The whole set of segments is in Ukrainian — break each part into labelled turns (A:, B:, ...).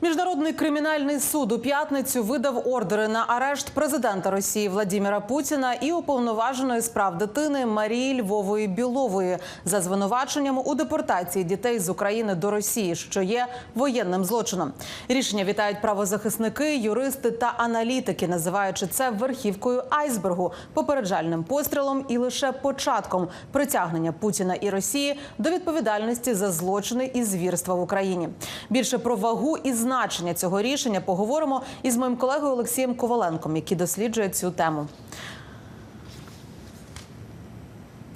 A: Міжнародний кримінальний суд у п'ятницю видав ордери на арешт президента Росії Владіміра Путіна і уповноваженої з прав дитини Марії Львової Білової за звинуваченням у депортації дітей з України до Росії, що є воєнним злочином. Рішення вітають правозахисники, юристи та аналітики, називаючи це верхівкою айсбергу, попереджальним пострілом і лише початком притягнення Путіна і Росії до відповідальності за злочини і звірства в Україні. Більше про вагу і значення цього рішення поговоримо із моїм колегою Олексієм Коваленком, який досліджує цю тему.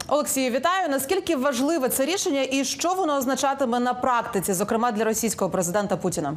A: Олексію, вітаю. Наскільки важливе це рішення і що воно означатиме на практиці, зокрема для російського президента Путіна?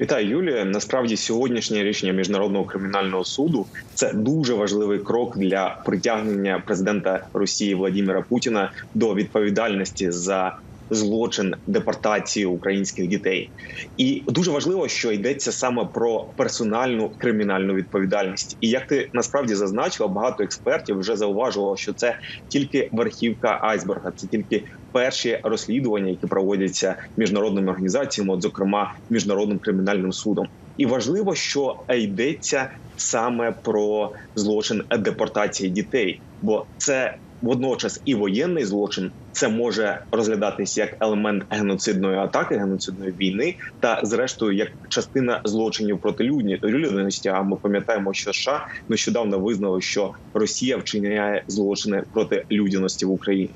B: Вітаю, Юлія. Насправді сьогоднішнє рішення міжнародного кримінального суду це дуже важливий крок для притягнення президента Росії Владимира Путіна до відповідальності за злочин депортації українських дітей. І дуже важливо, що йдеться саме про персональну кримінальну відповідальність. І як ти насправді зазначила, багато експертів вже зауважувало, що це тільки верхівка айсберга, це тільки перші розслідування, які проводяться міжнародними організаціями, от зокрема міжнародним кримінальним судом. І важливо, що йдеться саме про злочин депортації дітей, бо це водночас і воєнний злочин. Це може розглядатись як елемент геноцидної атаки, геноцидної війни, та зрештою як частина злочинів проти людяності. А ми пам'ятаємо, що США нещодавно визнали, що Росія вчиняє злочини проти людяності в Україні,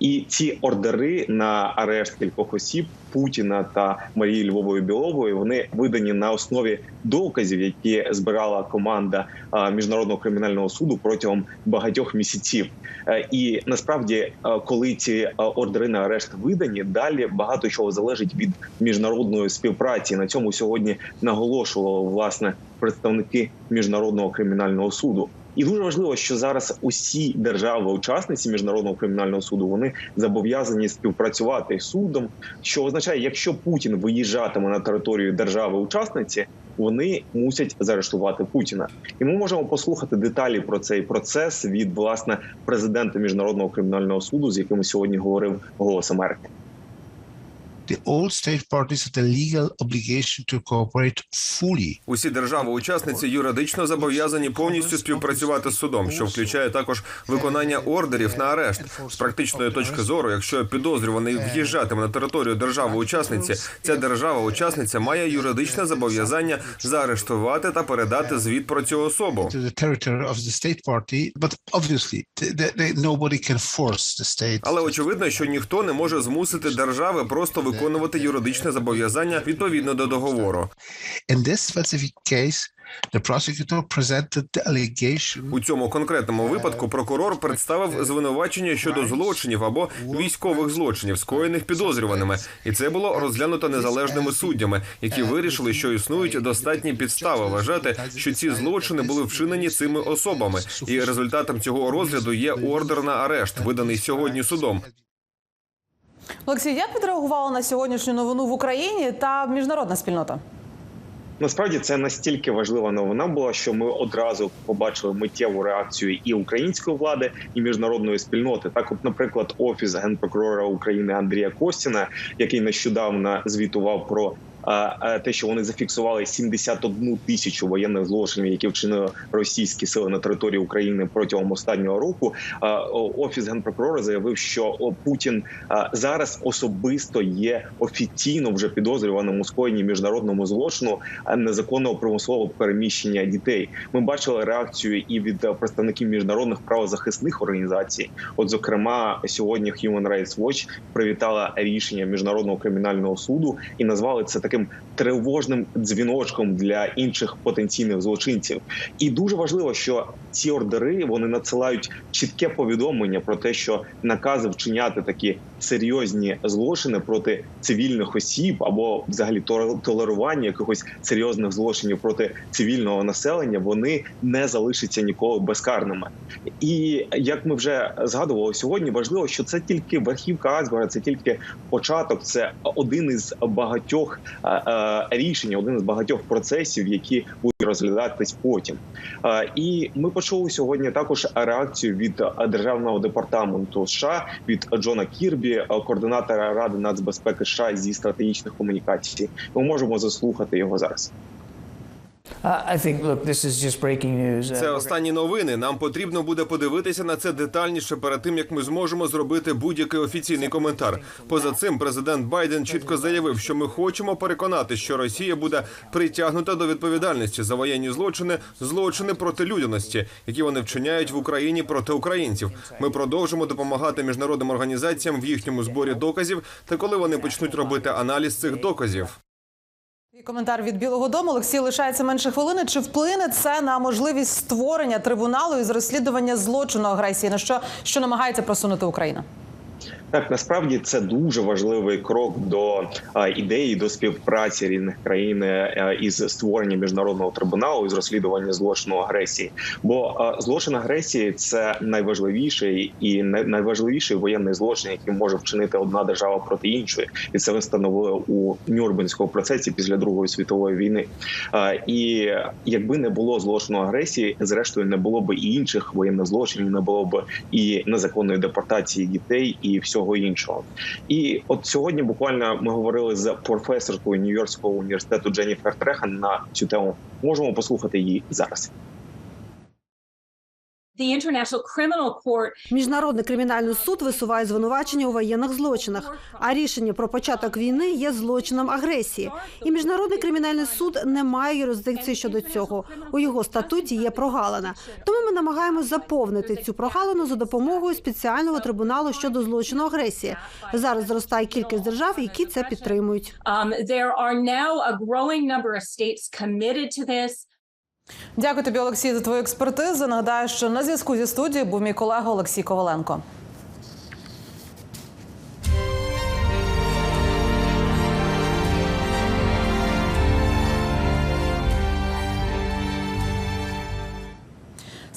B: і ці ордери на арешт кількох осіб Путіна та Марії Львової Білової вони видані на основі доказів, які збирала команда міжнародного кримінального суду протягом багатьох місяців. Е, І насправді, е, коли ці е, ордери на арешт видані, далі багато чого залежить від міжнародної співпраці. На цьому сьогодні наголошували власне представники міжнародного кримінального суду. І дуже важливо, що зараз усі держави-учасниці міжнародного кримінального суду вони зобов'язані співпрацювати з судом, що означає, якщо Путін виїжджатиме на територію держави-учасниці, вони мусять заарештувати Путіна. І ми можемо послухати деталі про цей процес від власне президента міжнародного кримінального суду, з яким сьогодні говорив голос Америки.
C: The all state parties have the legal obligation to cooperate fully.
D: Усі держави-учасниці юридично зобов'язані повністю співпрацювати з судом, що включає також виконання ордерів на арешт. З практичної точки зору, якщо підозрюваний в'їжджатиме на територію держави-учасниці, ця держава-учасниця має юридичне зобов'язання заарештувати та передати звіт про цю особу. Але очевидно, що ніхто не може змусити держави просто виконувати юридичне зобов'язання відповідно до договору. У цьому конкретному випадку прокурор представив звинувачення щодо злочинів або військових злочинів, скоєних підозрюваними, і це було розглянуто незалежними суддями, які вирішили, що існують достатні підстави вважати, що ці злочини були вчинені цими особами. І результатом цього розгляду є ордер на арешт, виданий сьогодні судом.
A: Олексій, як відреагувала на сьогоднішню новину в Україні та міжнародна спільнота?
B: Насправді це настільки важлива новина була, що ми одразу побачили миттєву реакцію і української влади, і міжнародної спільноти. Так, от, наприклад, офіс генпрокурора України Андрія Костіна, який нещодавно звітував про те, що вони зафіксували 71 тисячу воєнних злочинів, які вчинили російські сили на території України протягом останнього року. Офіс генпрокурора заявив, що Путін зараз особисто є офіційно вже підозрюваним у скоєнні міжнародному злочину незаконного примусового переміщення дітей. Ми бачили реакцію і від представників міжнародних правозахисних організацій. От, зокрема, сьогодні Human Rights Watch привітала рішення міжнародного кримінального суду і назвали це таким тривожним дзвіночком для інших потенційних злочинців. І дуже важливо, що ці ордери вони надсилають чітке повідомлення про те, що накази вчиняти такі серйозні злочини проти цивільних осіб або взагалі толерування якихось серйозних злочинів проти цивільного населення, вони не залишаться ніколи безкарними. І як ми вже згадували сьогодні, важливо, що це тільки верхівка айсберга, це тільки початок, це один із багатьох е, е, рішень, один із багатьох процесів, які будуть розглядатись потім. Е, І ми почули сьогодні також реакцію від державного департаменту США від Джона Кірбі, е, координатора ради нацбезпеки США зі стратегічних комунікацій. Ми можемо заслухати його зараз.
D: Це останні новини. Нам потрібно буде подивитися на це детальніше перед тим, як ми зможемо зробити будь-який офіційний коментар. Поза цим, президент Байден чітко заявив, що ми хочемо переконати, що Росія буде притягнута до відповідальності за воєнні злочини, злочини проти людяності, які вони вчиняють в Україні проти українців. Ми продовжимо допомагати міжнародним організаціям в їхньому зборі доказів та коли вони почнуть робити аналіз цих доказів.
A: Коментар від Білого Дому Олексій лишається менше хвилини. Чи вплине це на можливість створення трибуналу із розслідування злочину агресії? На що що намагається просунути Україна?
B: Так, насправді це дуже важливий крок до ідеї до співпраці різних країн е, із створенням міжнародного трибуналу із розслідування злочину агресії. Бо злочин агресії це найважливіший і найважливіший воєнний злочин, який може вчинити одна держава проти іншої, і це встановили у Нюрнберзькому процесі після Другої світової війни. І якби не було злочину агресії, зрештою не було б і інших воєнних злочинів, не було б і незаконної депортації дітей і всього іншого. І от сьогодні буквально ми говорили з професоркою Нью-Йоркського університету Дженніфер Трехан на цю тему. Можемо послухати її зараз.
E: Міжнародний кримінальний суд висуває звинувачення у воєнних злочинах. А рішення про початок війни є злочином агресії. І міжнародний кримінальний суд не має юрисдикції щодо цього. У його статуті є прогалина. Тому ми намагаємось заповнити цю прогалину за допомогою спеціального трибуналу щодо злочину агресії. Зараз зростає кількість держав, які це підтримують.
F: um, there are now a growing number of states committed to this.
A: Дякую тобі, Олексій, за твою експертизу. Нагадаю, що на зв'язку зі студією був мій колега Олексій Коваленко.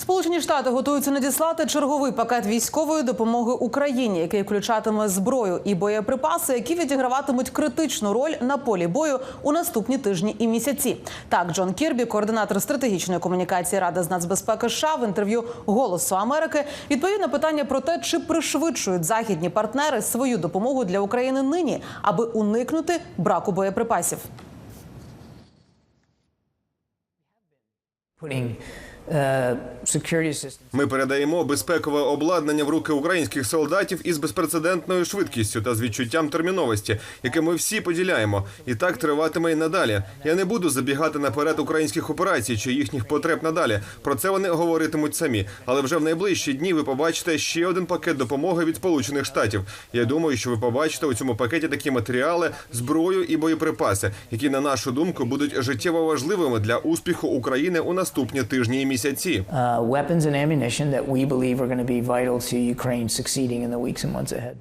A: Сполучені Штати готуються надіслати черговий пакет військової допомоги Україні, який включатиме зброю і боєприпаси, які відіграватимуть критичну роль на полі бою у наступні тижні і місяці. Так, Джон Кірбі, координатор стратегічної комунікації Ради з нацбезпеки США, в інтерв'ю Голосу Америки відповів на питання про те, чи пришвидшують західні партнери свою допомогу для України нині, аби уникнути браку боєприпасів.
G: Systems.
D: Ми передаємо безпекове обладнання в руки українських солдатів із безпрецедентною швидкістю та з відчуттям терміновості, яке ми всі поділяємо, і так триватиме і надалі. Я не буду забігати наперед українських операцій чи їхніх потреб надалі. Про це вони говоритимуть самі. Але вже в найближчі дні ви побачите ще один пакет допомоги від Сполучених Штатів. Я думаю, що ви побачите у цьому пакеті такі матеріали, зброю і боєприпаси, які на нашу думку будуть життєво важливими для успіху України у наступні тижні місяці.
G: Uh, weapons and ammunition that we believe are going to be vital to Ukraine succeeding in the weeks and months ahead.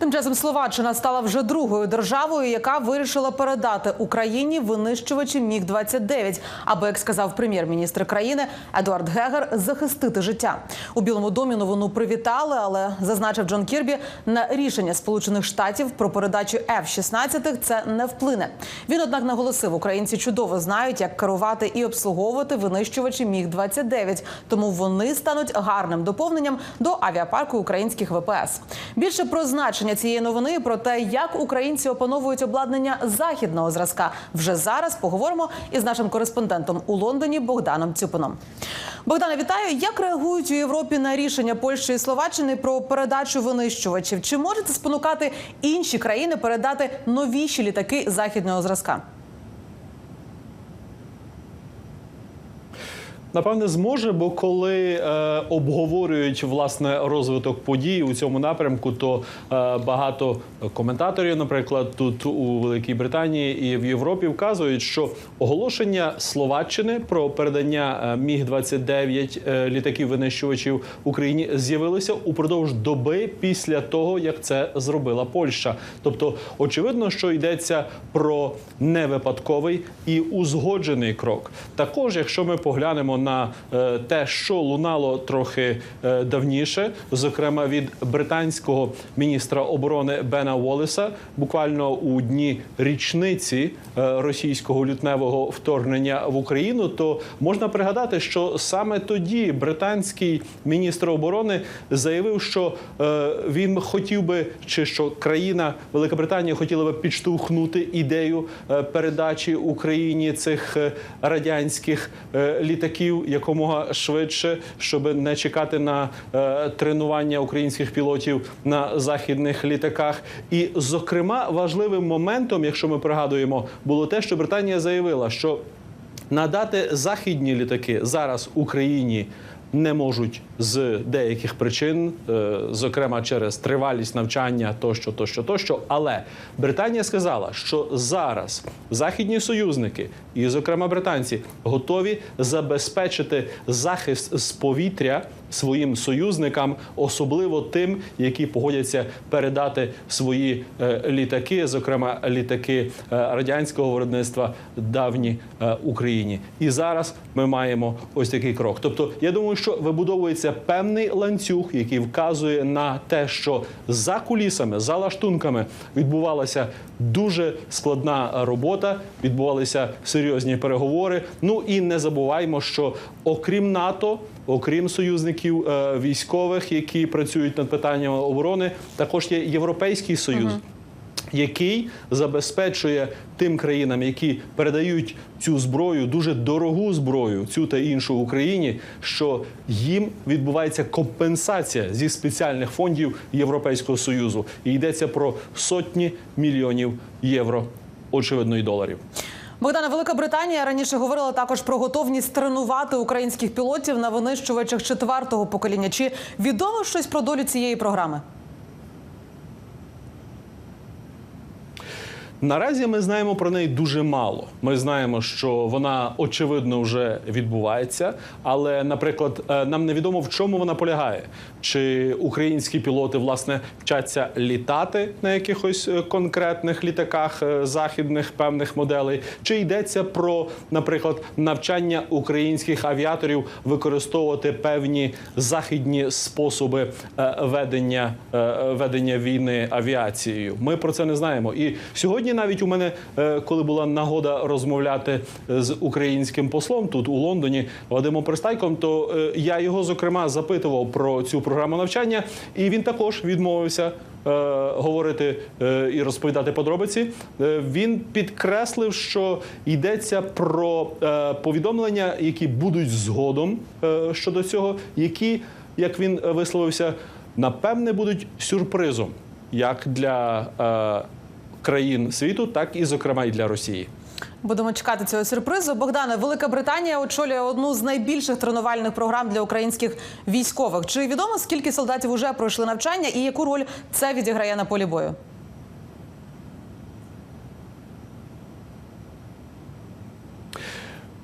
A: Тим часом Словаччина стала вже другою державою, яка вирішила передати Україні винищувачі Міг 29 аби, як сказав прем'єр-міністр країни Едуард Гегер, захистити життя. У Білому домі новину привітали, але зазначив Джон Кірбі, на рішення Сполучених Штатів про передачу F-16 це не вплине. Він однак наголосив, українці чудово знають, як керувати і обслуговувати винищувачі Міг 29 тому вони стануть гарним доповненням до авіапарку українських ВПС. Більше про значення цієї новини про те, як українці опановують обладнання західного зразка, вже зараз поговоримо із нашим кореспондентом у Лондоні Богданом Цюпином. Богдане, вітаю. Як реагують у Європі на рішення Польщі і Словаччини про передачу винищувачів? Чи можете спонукати інші країни передати новіші літаки західного зразка?
H: Напевне, зможе, бо коли е, обговорюють власне розвиток подій у цьому напрямку, то е, багато коментаторів, наприклад, тут у Великій Британії і в Європі вказують, що оголошення Словаччини про передання е, міг 29 е, літаків винищувачів Україні з'явилося упродовж доби після того, як це зробила Польща. Тобто, очевидно, що йдеться про невипадковий і узгоджений крок. Також, якщо ми поглянемо на е, те, що лунало трохи е, давніше, зокрема від британського міністра оборони Бена Уоллеса, буквально у дні річниці е, російського лютневого вторгнення в Україну, то можна пригадати, що саме тоді британський міністр оборони заявив, що він хотів би, чи що країна Велика Британія хотіла би підштовхнути ідею передачі Україні цих радянських е, літаків якомога швидше, щоб не чекати на е, тренування українських пілотів на західних літаках. І, зокрема, важливим моментом, якщо ми пригадуємо, було те, що Британія заявила, що надати західні літаки зараз Україні не можуть з деяких причин, е, зокрема через тривалість навчання, тощо, тощо, тощо. Але Британія сказала, що зараз західні союзники, і, зокрема, британці, готові забезпечити захист з повітря своїм союзникам, особливо тим, які погодяться передати свої е, літаки, зокрема літаки е, радянського виробництва давні Україні. І зараз ми маємо ось такий крок. Тобто, я думаю, що вибудовується певний ланцюг, який вказує на те, що за кулісами, за лаштунками відбувалася дуже складна робота, відбувалися серйозні переговори. Ну і не забуваймо, що окрім НАТО. Окрім союзників е, військових, які працюють над питаннями оборони, також є Європейський Союз, який забезпечує тим країнам, які передають цю зброю, дуже дорогу зброю, цю та іншу Україні, що їм відбувається компенсація зі спеціальних фондів Європейського союзу, і йдеться про сотні мільйонів євро, очевидно, і доларів.
A: Богдана Велика Британія раніше говорила також про готовність тренувати українських пілотів на винищувачах четвертого покоління. Чи відомо щось про долю цієї програми?
H: Наразі ми знаємо про неї дуже мало. Ми знаємо, що вона очевидно вже відбувається, але, наприклад, е, нам невідомо в чому вона полягає. Чи українські пілоти власне вчаться літати на якихось е, конкретних літаках е, західних певних моделей, чи йдеться про, наприклад, навчання українських авіаторів використовувати певні західні способи ведення, ведення війни авіацією? Ми про це не знаємо. І сьогодні навіть у мене, е, коли була нагода розмовляти з українським послом тут у Лондоні Вадимом Пристайком, то е, я його зокрема запитував про цю програму навчання, і він також відмовився. е, Говорити е, і розповідати подробиці, Е, він підкреслив, що йдеться про е, повідомлення, які будуть згодом е, щодо цього, які, як він висловився, напевне будуть сюрпризом як для е, країн світу, так і зокрема і для Росії.
A: Будемо чекати цього сюрпризу. Богдане, Велика Британія очолює одну з найбільших тренувальних програм для українських військових. Чи відомо скільки солдатів вже пройшли навчання і яку роль це відіграє на полі бою?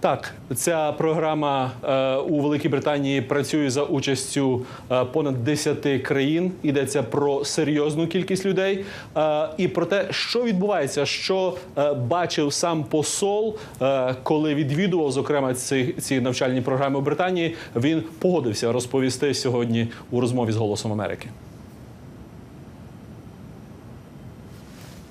H: Так, ця програма е, у Великій Британії працює за участю е, понад 10 країн. Йдеться про серйозну кількість людей е, і про те, що відбувається, що бачив сам посол, коли відвідував зокрема ці, ці навчальні програми у Британії. Він погодився розповісти сьогодні у розмові з Голосом Америки.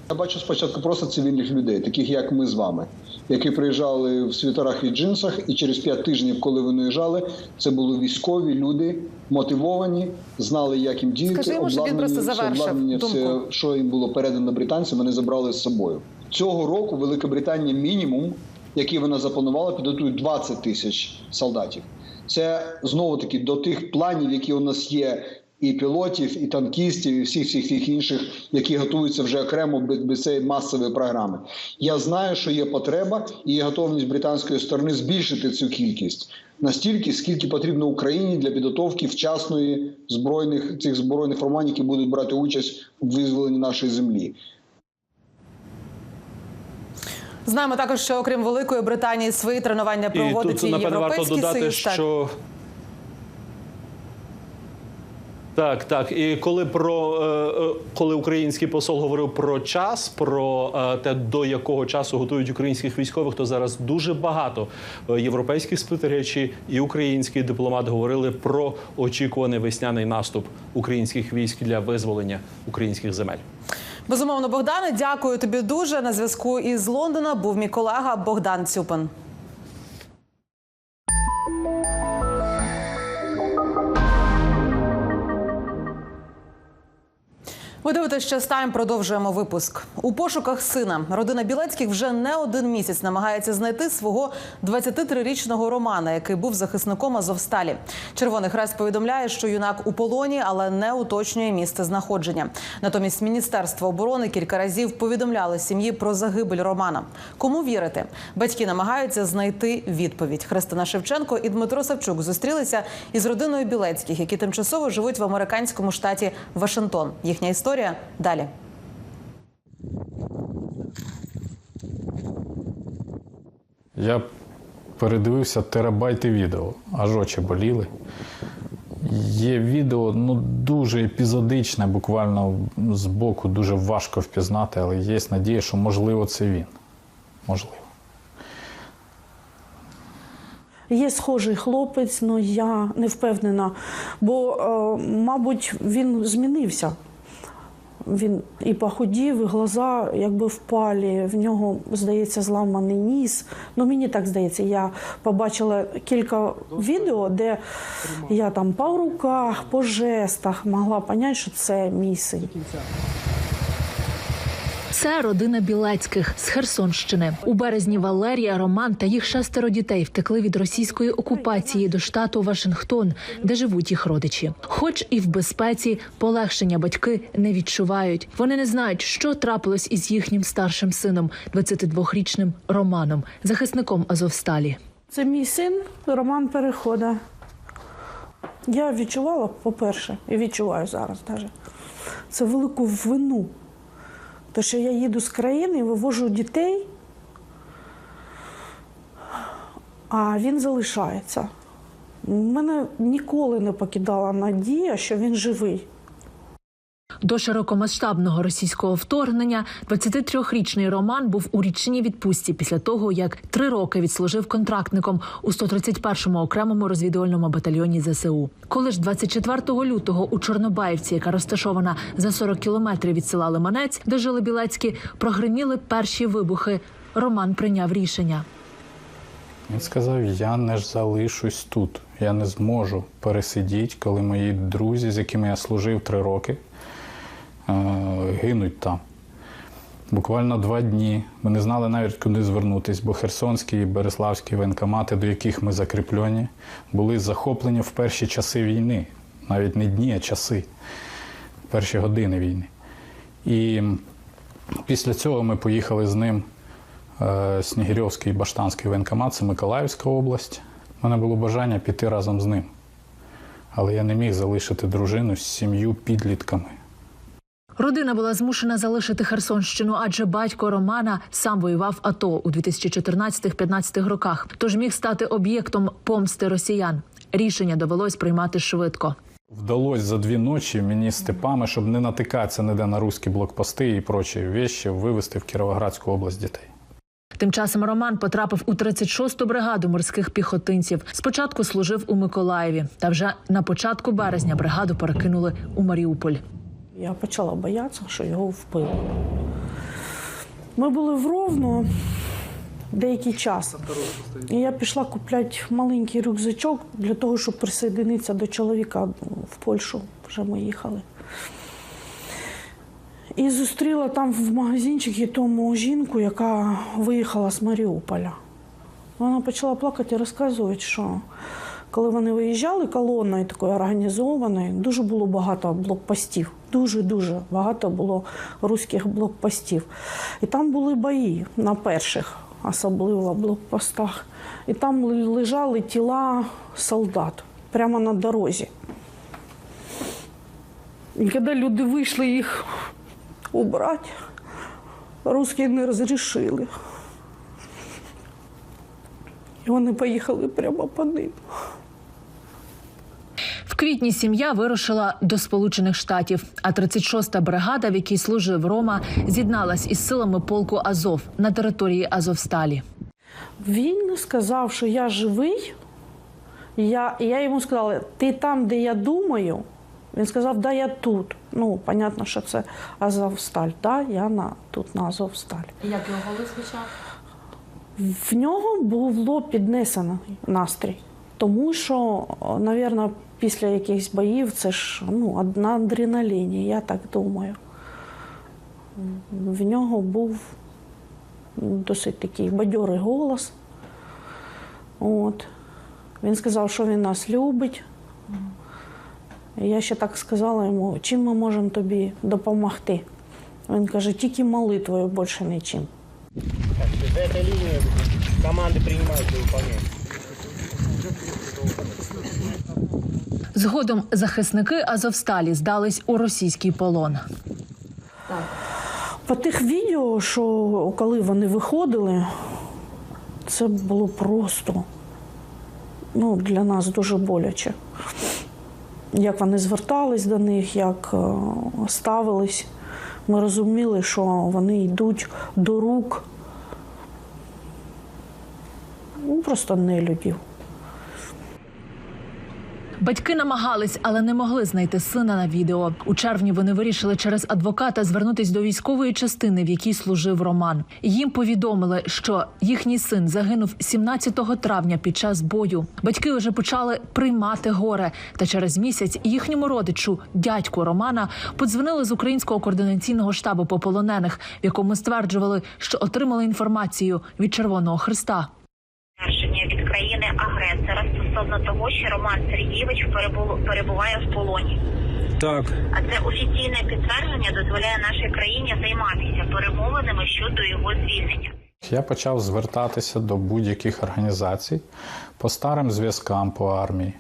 I: Я бачу спочатку просто цивільних людей, таких як ми з вами, які приїжджали в світерах і джинсах, і через п'ять тижнів, коли вони виїжджали, це були військові люди, мотивовані, знали, як їм діяти,
A: Скажи йому, щоб він просто
I: все
A: завершив
I: обладнання, все, що їм було передано британцям, вони забрали з собою. Цього року Велика Британія мінімум, який вона запланувала, підготує 20 тисяч солдатів. Це знову таки до тих планів, які у нас є і пілотів, і танкістів, і всіх всіх всіх інших, які готуються вже окремо без, без цієї масової програми. Я знаю, що є потреба і є готовність британської сторони збільшити цю кількість настільки, скільки потрібно Україні для підготовки вчасної збройних цих збройних формувань, які будуть брати участь у визволенні нашої землі.
A: Знаємо також, що окрім Великої Британії свої тренування
H: І
A: проводить
H: тут,
A: і
H: напевно, варто додати,
A: Союз. Так.
H: що. Так, так. І коли про е, е, коли український посол говорив про час, про е, те, до якого часу готують українських військових, то зараз дуже багато європейських спостерігачів і український дипломат говорили про очікуваний весняний наступ українських військ для визволення українських земель.
A: Безумовно, Богдане, дякую тобі дуже. На зв'язку із Лондона був мій колега Богдан Цюпин. Ви дивитесь ще тайм. Продовжуємо випуск. У пошуках сина родина Білецьких вже не один місяць намагається знайти свого 23-річного Романа, який був захисником Азовсталі. Червоний хрест повідомляє, що юнак у полоні, але не уточнює місце знаходження. Натомість Міністерство оборони кілька разів повідомляло сім'ї про загибель Романа. Кому вірити? Батьки намагаються знайти відповідь. Христина Шевченко і Дмитро Савчук зустрілися із родиною Білецьких, які тимчасово живуть в американському штаті Вашингтон. Їхня історія далі.
J: Я передивився терабайти відео, аж очі боліли. Є відео ну, дуже епізодичне, буквально з боку дуже важко впізнати, але є надія, що можливо це він. Можливо.
K: Є схожий хлопець, але я не впевнена, бо, е, мабуть, він змінився. Він і похудів, і глаза якби впалі. В нього, здається, зламаний ніс. Ну, мені так здається. Я побачила кілька відео, де я там по руках, по жестах могла зрозуміти, що це мій син.
L: Це родина Білецьких з Херсонщини. У березні Валерія, Роман та їх шестеро дітей втекли від російської окупації до штату Вашингтон, де живуть їх родичі. Хоч і в безпеці полегшення батьки не відчувають. Вони не знають, що трапилось із їхнім старшим сином, 22-річним Романом, захисником Азовсталі.
K: Це мій син Роман Перехода. Я відчувала, по-перше, і відчуваю зараз навіть, це велику вину. Те, що я їду з країни, вивожу дітей, а він залишається. У Мене ніколи не покидала надія, що він живий.
L: До широкомасштабного російського вторгнення 23-річний Роман був у річній відпустці після того, як три роки відслужив контрактником у 131-му окремому розвідувальному батальйоні ЗСУ. Коли ж 24 лютого у Чорнобаївці, яка розташована за 40 кілометрів від села Лиманець, де жили Білецькі, прогриміли перші вибухи. Роман прийняв рішення.
J: Він сказав: я не ж залишусь тут. Я не зможу пересидіти, коли мої друзі, з якими я служив три роки, гинуть там. Буквально два дні. Ми не знали навіть, куди звернутися, бо Херсонські і Береславські воєнкомати, до яких ми закріплені, були захоплені в перші часи війни. Навіть не дні, а часи, перші години війни. І після цього ми поїхали з ним е, Снігирьовський і Баштанський воєнкомат, це Миколаївська область. У мене було бажання піти разом з ним. Але я не міг залишити дружину з сім'ю підлітками.
L: Родина була змушена залишити Херсонщину, адже батько Романа сам воював АТО у 2014-15 роках, тож міг стати об'єктом помсти росіян. Рішення довелось приймати швидко.
J: Вдалося за дві ночі мені степами, щоб не натикатися ніде на руські блокпости і прочі вещі, вивезти в Кіровоградську область дітей.
L: Тим часом Роман потрапив у 36-ту бригаду морських піхотинців. Спочатку служив у Миколаєві, та вже на початку березня бригаду перекинули у Маріуполь.
K: Я почала боятися, що його вбили. Ми були в Ровно деякий час. І я пішла купляти маленький рюкзачок для того, щоб присоединитися до чоловіка в Польщу. Вже ми їхали. І зустріла там в магазинчику тому жінку, яка виїхала з Маріуполя. Вона почала плакати і розказувати, що Коли вони виїжджали колоною такою організованою, дуже було багато блокпостів. Дуже-дуже багато було руських блокпостів. І там були бої на перших, особливо блокпостах. І там лежали тіла солдат прямо на дорозі. І коли люди вийшли їх убрати, русські не розрішили. І вони поїхали прямо по ним.
L: В квітні сім'я вирушила до Сполучених Штатів. А 36-та бригада, в якій служив Рома, з'єдналась із силами полку Азов на території Азовсталі.
K: Він сказав, що я живий. Я, я йому сказала, ти там, де я думаю. Він сказав, да, я тут. Ну, понятно, що це Азовсталь. Да, я на, тут на Азовсталь.
A: Як його голос звучав?
K: В нього було піднесено настрій. Тому що, мабуть, після якихось боїв це ж ну, на адреналіні, я так думаю. В нього був досить такий бадьорий голос. От. Він сказав, що він нас любить. І Я ще так сказала йому, чим ми можемо тобі допомогти. Він каже, тільки молитвою більше нічим.
M: За этой линией команды принимаются выполнять.
L: Згодом захисники Азовсталі здались у російський полон.
K: По тих відео, що коли вони виходили, це було просто ну, для нас дуже боляче. Як вони звертались до них, як е, ставились. Ми розуміли, що вони йдуть до рук ну, просто нелюдів.
L: Батьки намагались, але не могли знайти сина на відео. У червні вони вирішили через адвоката звернутись до військової частини, в якій служив Роман. Їм повідомили, що їхній син загинув 17 травня під час бою. Батьки вже почали приймати горе. Та через місяць їхньому родичу, дядьку Романа, подзвонили з українського координаційного штабу по полонених, в якому стверджували, що отримали інформацію від Червоного Христа.
N: Від країни агресора стосовно того, що Роман Сергійович перебу- перебуває в полоні.
O: Так.
N: А це офіційне підтвердження дозволяє нашій країні займатися перемовинами щодо його звільнення.
J: Я почав звертатися до будь-яких організацій по старим зв'язкам по армії.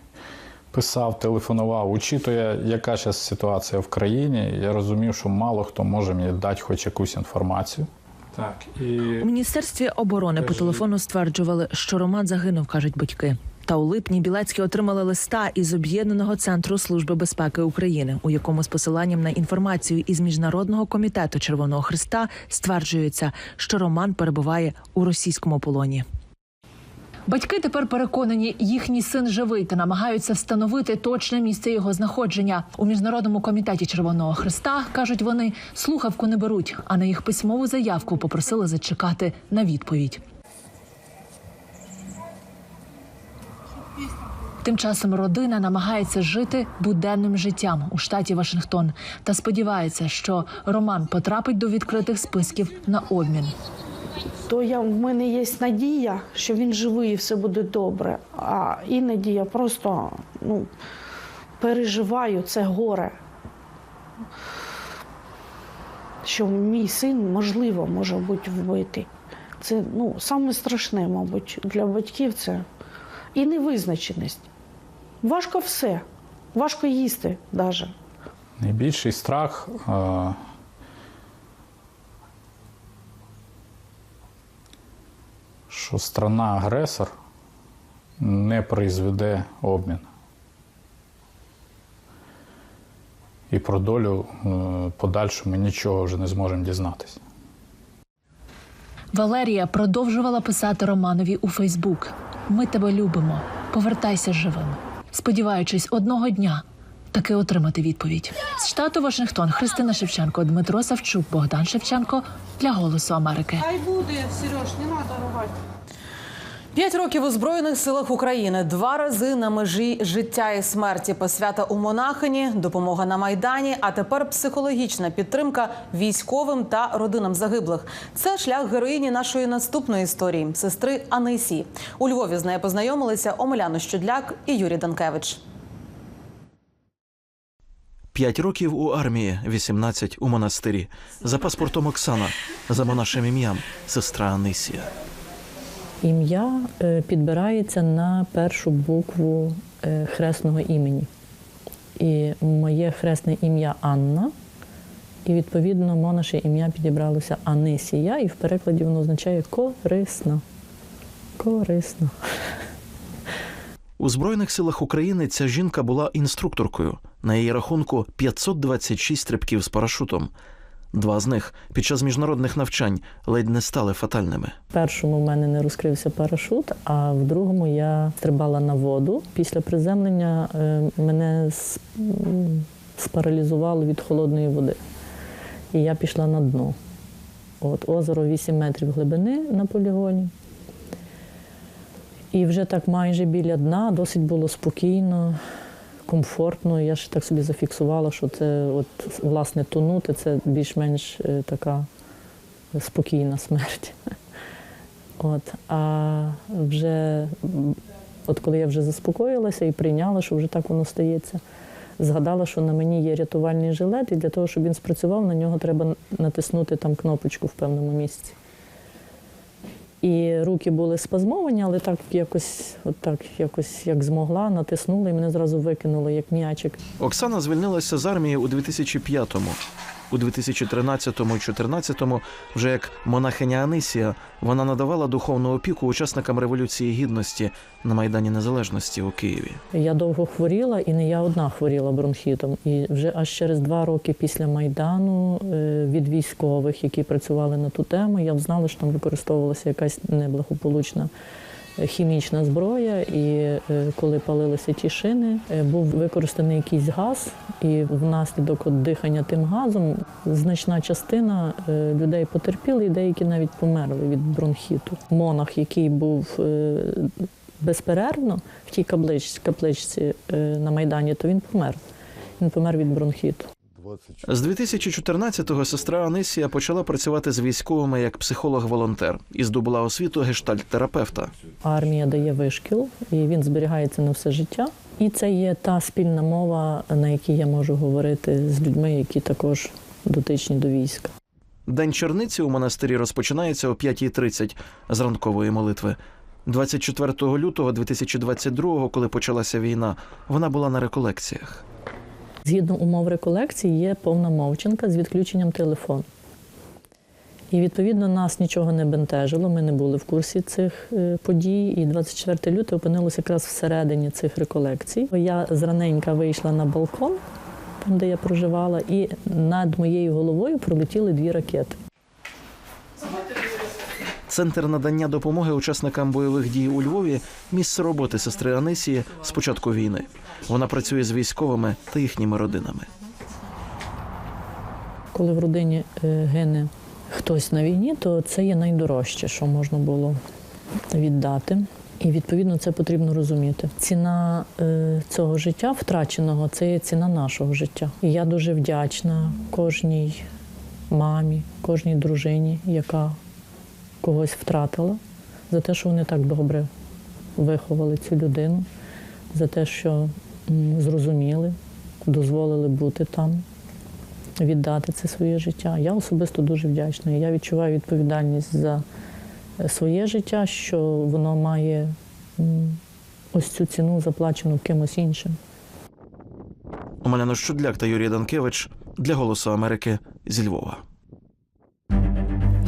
J: Писав, телефонував, учитує, яка зараз ситуація в країні. Я розумів, що мало хто може мені дати хоч якусь інформацію. Так, і
L: У міністерстві оборони по телефону стверджували, що Роман загинув, кажуть батьки. Та у липні Білецькі отримали листа із об'єднаного центру служби безпеки України, у якому з посиланням на інформацію із міжнародного комітету Червоного Христа стверджується, що Роман перебуває у російському полоні. Батьки тепер переконані, їхній син живий та намагаються встановити точне місце його знаходження у міжнародному комітеті Червоного Христа. кажуть вони, слухавку не беруть, а на їх письмову заявку попросили зачекати на відповідь. Тим часом родина намагається жити буденним життям у штаті Вашингтон та сподівається, що Роман потрапить до відкритих списків на обмін.
K: То я, в мене є надія, що він живий і все буде добре. А іноді я просто ну, переживаю це горе. Що мій син, можливо, може бути вбитий. Це ну, саме мабуть, для батьків це і невизначеність. Важко все, важко їсти навіть.
J: найбільший страх. Е- що страна-агресор не призведе обмін. І про долю е, подальшу ми нічого вже не зможемо дізнатися.
L: Валерія продовжувала писати Романові у Фейсбук: Ми тебе любимо, повертайся живим, сподіваючись одного дня таки отримати відповідь. З штату Вашингтон Христина Шевченко, Дмитро Савчук, Богдан Шевченко для Голосу Америки.
K: Хай буде, Сереж, не треба рвати.
A: П'ять років у збройних силах України, два рази на межі життя і смерті, посвята у Монахині, допомога на майдані. А тепер психологічна підтримка військовим та родинам загиблих. Це шлях героїні нашої наступної історії сестри Анисі. У Львові з нею познайомилися Омеляна Щудляк і Юрій Данкевич.
O: П'ять років у армії, 18 у монастирі. За паспортом Оксана, за монашим ім'ям сестра Анисія.
P: Ім'я е, підбирається на першу букву е, хресного імені. І моє хресне ім'я Анна. І відповідно монаше ім'я підібралося Анисія, і в перекладі воно означає корисна. Корисна.
O: У Збройних силах України ця жінка була інструкторкою. На її рахунку 526 стрибків з парашутом. Два з них під час міжнародних навчань ледь не стали фатальними.
P: В першому в мене не розкрився парашут, а в другому я стрибала на воду. Після приземлення е, мене спаралізувало від холодної води. І я пішла на дно. От, озеро 8 метрів глибини на полігоні. І вже так майже біля дна досить було спокійно, комфортно. Я ще так собі зафіксувала, що це от, власне тонути це більш-менш е, така спокійна смерть. От, а вже, от коли я вже заспокоїлася і прийняла, що вже так воно стається, згадала, що на мені є рятувальний жилет, і для того, щоб він спрацював, на нього треба натиснути там кнопочку в певному місці. І руки були спазмовані, але так якось, от так, якось як змогла, натиснула і мене зразу викинули як м'ячик.
O: Оксана звільнилася з армії у 2005-му. У 2013-2014 вже як монахиня Анисія вона надавала духовну опіку учасникам революції гідності на майдані Незалежності у Києві.
P: Я довго хворіла, і не я одна хворіла бронхітом. І вже аж через два роки після майдану е, від військових, які працювали на ту тему, я знала, що там використовувалася якась неблагополучна хімічна зброя. І е, коли палилися ті шини, е, був використаний якийсь газ, і внаслідок дихання тим газом значна частина е, людей потерпіли, і деякі навіть померли від бронхіту. Монах, який був безперервно в тій каплич, капличці на Майдані, то він помер. Він помер від бронхіту.
O: З 2014-го сестра Анисія почала працювати з військовими як психолог-волонтер і здобула освіту гештальт-терапевта.
P: Армія дає вишкіл, і він зберігається на все життя. І це є та спільна мова, на якій я можу говорити з людьми, які також дотичні до війська.
O: День черниці у монастирі розпочинається о 5.30 з ранкової молитви. 24 лютого 2022-го, коли почалася війна, вона була на реколекціях.
P: Згідно умов реколекції, є повна мовчанка з відключенням телефону. І відповідно нас нічого не бентежило, ми не були в курсі цих е, подій. І 24 лютого опинилося якраз всередині цих реколекцій. Я зраненька вийшла на балкон, там де я проживала, і над моєю головою пролетіли дві ракети.
O: Центр надання допомоги учасникам бойових дій у Львові місце роботи сестри Анисії з початку війни. Вона працює з військовими та їхніми родинами.
P: Коли в родині е, гине хтось на війні, то це є найдорожче, що можна було віддати. І відповідно це потрібно розуміти. Ціна е, цього життя втраченого це є ціна нашого життя. І я дуже вдячна кожній мамі, кожній дружині, яка когось втратила, за те, що вони так добре виховали цю людину, за те, що зрозуміли, дозволили бути там, віддати це своє життя. Я особисто дуже вдячна. Я відчуваю відповідальність за е, своє життя, що воно має ось цю ціну заплачену кимось іншим.
O: Омеляна Щудляк та Юрій Данкевич для Голосу Америки зі Львова.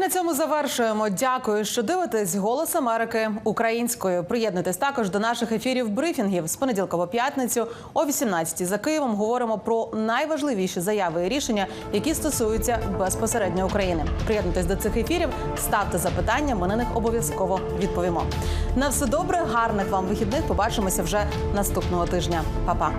A: На цьому завершуємо. Дякую, що дивитесь Голос Америки українською. Приєднуйтесь також до наших ефірів брифінгів з понеділка по п'ятницю о 18 за Києвом. Говоримо про найважливіші заяви і рішення, які стосуються безпосередньо України. Приєднуйтесь до цих ефірів, ставте запитання. Ми на них обов'язково відповімо. На все добре, гарних вам вихідних. Побачимося вже наступного тижня. Па-па.